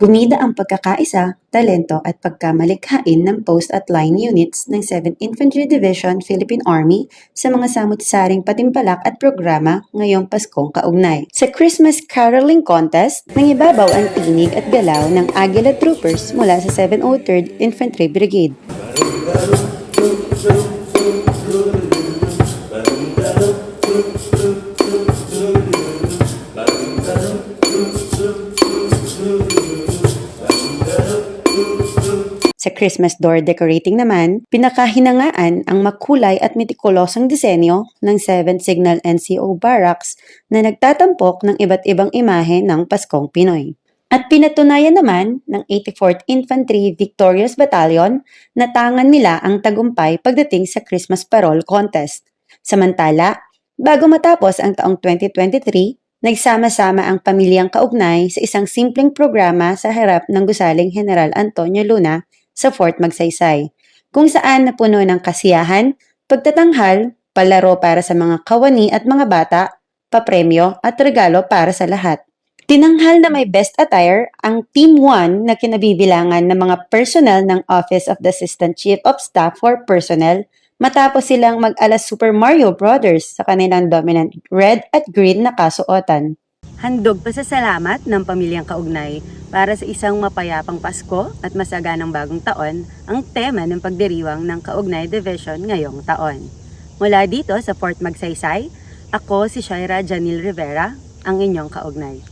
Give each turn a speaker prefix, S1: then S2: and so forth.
S1: Bumida ang pagkakaisa, talento at pagkamalikhain ng post at line units ng 7th Infantry Division Philippine Army sa mga samut-saring patimpalak at programa ngayong Paskong kaugnay. Sa Christmas Caroling Contest, nangibabaw ang tinig at galaw ng Aguila Troopers mula sa 703rd Infantry Brigade. Sa Christmas door decorating naman, pinakahinangaan ang makulay at metikulosong disenyo ng 7 Signal NCO Barracks na nagtatampok ng iba't ibang imahe ng Paskong Pinoy. At pinatunayan naman ng 84th Infantry Victorious Battalion na tangan nila ang tagumpay pagdating sa Christmas Parol Contest. Samantala, bago matapos ang taong 2023, Nagsama-sama ang pamilyang kaugnay sa isang simpleng programa sa harap ng gusaling General Antonio Luna sa Fort Magsaysay, kung saan napuno ng kasiyahan, pagtatanghal, palaro para sa mga kawani at mga bata, papremyo at regalo para sa lahat. Tinanghal na may best attire ang Team 1 na kinabibilangan ng mga personnel ng Office of the Assistant Chief of Staff for Personnel matapos silang mag-alas Super Mario Brothers sa kanilang dominant red at green na kasuotan. Handog pa sa salamat ng pamilyang kaugnay para sa isang mapayapang Pasko at masaganang bagong taon ang tema ng pagdiriwang ng Kaugnay Division ngayong taon. Mula dito sa Fort Magsaysay, ako si Shaira Janil Rivera, ang inyong kaugnay.